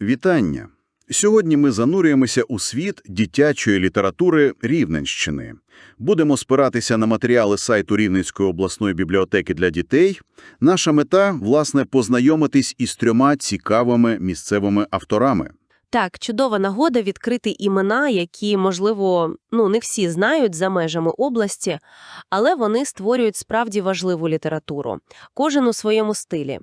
Вітання! Сьогодні ми занурюємося у світ дитячої літератури Рівненщини. Будемо спиратися на матеріали сайту Рівненської обласної бібліотеки для дітей. Наша мета – власне, познайомитись із трьома цікавими місцевими авторами. Так, чудова нагода відкрити імена, які, можливо, ну, не всі знають за межами області, але вони створюють справді важливу літературу. Кожен у своєму стилі.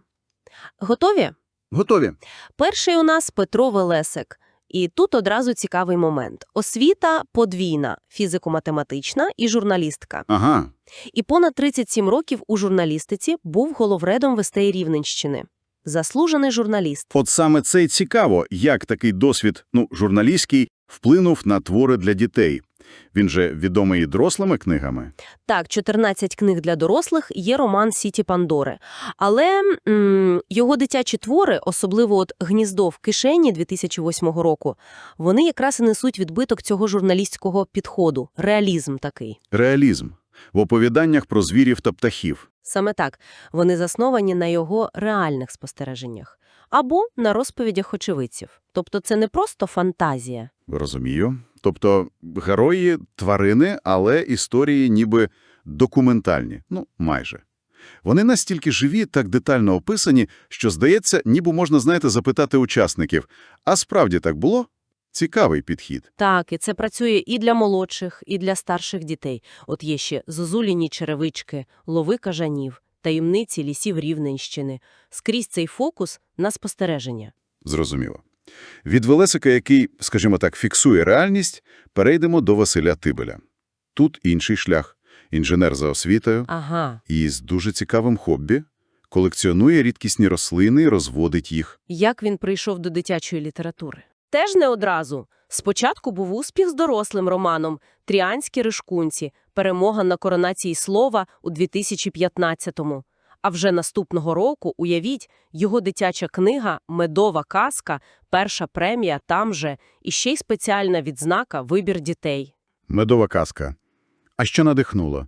Готові? Готові? Перший у нас Петро Велесик. І тут одразу цікавий момент. Освіта подвійна – фізико-математична і журналістка. Ага. І понад 37 років у журналістиці був головредом вестей Рівненщини. Заслужений журналіст. От саме це й цікаво, як такий досвід, ну, журналістський, вплинув на твори для дітей. Він же відомий і дорослими книгами. Так, 14 книг для дорослих є роман «Сіті Пандори». Але м, його дитячі твори, особливо от «Гніздо в кишені» 2008 року, вони якраз і несуть відбиток цього журналістського підходу. Реалізм такий. Реалізм. В оповіданнях про звірів та птахів. Саме так. Вони засновані на його реальних спостереженнях. Або на розповідях очевидців. Тобто це не просто фантазія. Розумію. Тобто герої – тварини, але історії ніби документальні. Ну, майже. Вони настільки живі, так детально описані, що, здається, ніби можна, знаєте, запитати учасників. А справді так було? Цікавий підхід. Так, і це працює і для молодших, і для старших дітей. От є ще «Зозуліні черевички», «Лови кажанів», «Таємниці лісів Рівненщини». Скрізь цей фокус на спостереження. Зрозуміло. Від Велесика, який, скажімо так, фіксує реальність, перейдемо до Василя Тибеля. Тут інший шлях. Інженер за освітою Ага. і з дуже цікавим хобі. Колекціонує рідкісні рослини і розводить їх. Як він прийшов до дитячої літератури? Теж не одразу. Спочатку був успіх з дорослим романом «Тріанські ришкунці. Перемога на коронації слова» у 2015-му. А вже наступного року, уявіть, його дитяча книга «Медова казка», перша премія там же, і ще й спеціальна відзнака «Вибір дітей». Медова казка. А що надихнуло?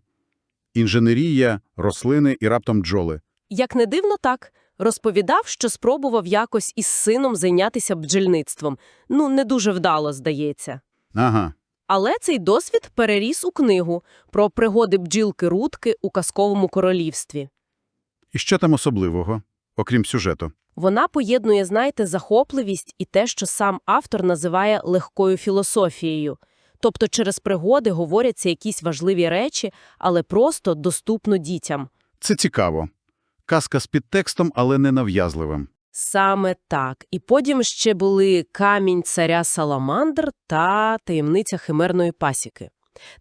Інженерія, рослини і раптом бджоли. Як не дивно так, розповідав, що спробував якось із сином зайнятися бджільництвом. Ну, не дуже вдало, здається. Ага. Але цей досвід переріс у книгу про пригоди бджілки-рудки у казковому королівстві. І що там особливого, окрім сюжету? Вона поєднує, знаєте, захопливість і те, що сам автор називає легкою філософією. Тобто через пригоди говоряться якісь важливі речі, але просто доступно дітям. Це цікаво. Казка з підтекстом, але не нав'язливим. Саме так. І потім ще були «Камінь царя Саламандр» та «Таємниця химерної пасіки».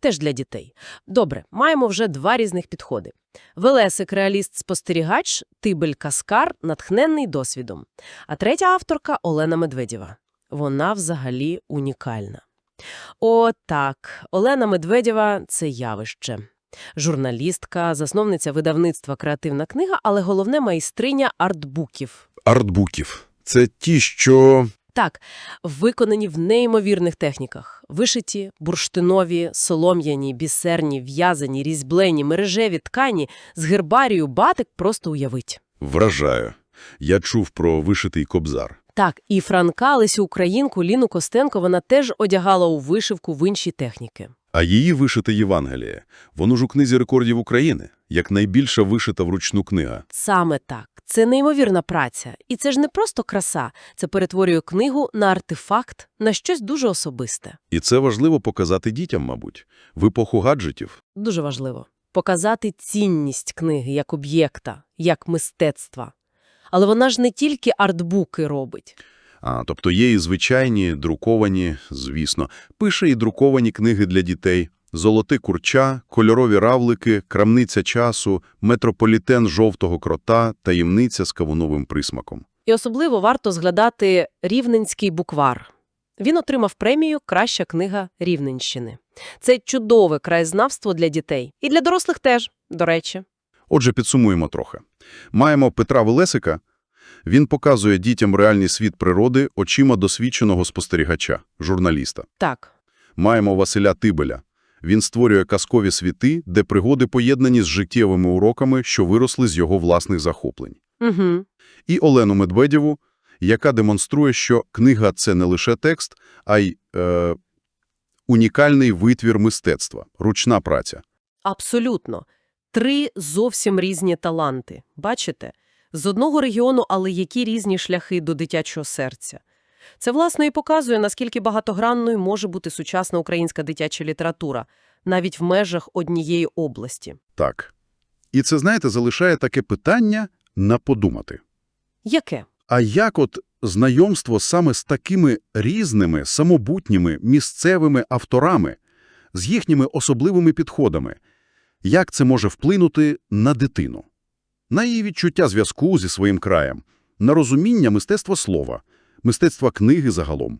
Теж для дітей. Добре, маємо вже два різних підходи. Велесик – реаліст-спостерігач, Тибель Каскар – натхненний досвідом. А третя авторка – Олена Медведєва. Вона взагалі унікальна. О, так, Олена Медведєва – це явище. Журналістка, засновниця видавництва «Креативна книга», але головне – майстриня артбуків. Артбуків. Це ті, що... Так, виконані в неймовірних техніках. Вишиті, бурштинові, солом'яні, бісерні, в'язані, різьблені, мережеві ткані з гербарію батик просто уявить. Вражаю. Я чув про вишитий кобзар. Так, і Франка Лесю Українку Ліну Костенко вона теж одягала у вишивку в інші техніки. А її вишите Євангеліє. Воно ж у книзі рекордів України, як найбільша вишита вручну книга. Саме так. Це неймовірна праця. І це ж не просто краса. Це перетворює книгу на артефакт, на щось дуже особисте. І це важливо показати дітям, мабуть, в епоху гаджетів. Дуже важливо. Показати цінність книги як об'єкта, як мистецтва. Але вона ж не тільки артбуки робить. А, тобто є і звичайні, друковані, звісно, пише і друковані книги для дітей. Золоти курча, кольорові равлики, крамниця часу, метрополітен жовтого крота, таємниця з кавуновим присмаком. І особливо варто згадати «Рівненський буквар». Він отримав премію «Краща книга Рівненщини». Це чудове краєзнавство для дітей. І для дорослих теж, до речі. Отже, підсумуємо трохи. Маємо Петра Велесика. Він показує дітям реальний світ природи очима досвідченого спостерігача, журналіста. Так, Маємо Василя Тибеля. Він створює казкові світи, де пригоди поєднані з життєвими уроками, що виросли з його власних захоплень. угу. І Олену Медведєву, яка демонструє, що книга – це не лише текст, а й е, унікальний витвір мистецтва, ручна праця. Абсолютно. Три зовсім різні таланти. Бачите? З одного регіону, але які різні шляхи до дитячого серця. Це, власне, і показує, наскільки багатогранною може бути сучасна українська дитяча література, навіть в межах однієї області. Так. І це, знаєте, залишає таке питання на подумати. Яке? А як от знайомство саме з такими різними, самобутніми, місцевими авторами, з їхніми особливими підходами, як це може вплинути на дитину? На її відчуття зв'язку зі своїм краєм, на розуміння мистецтва слова, мистецтва книги загалом?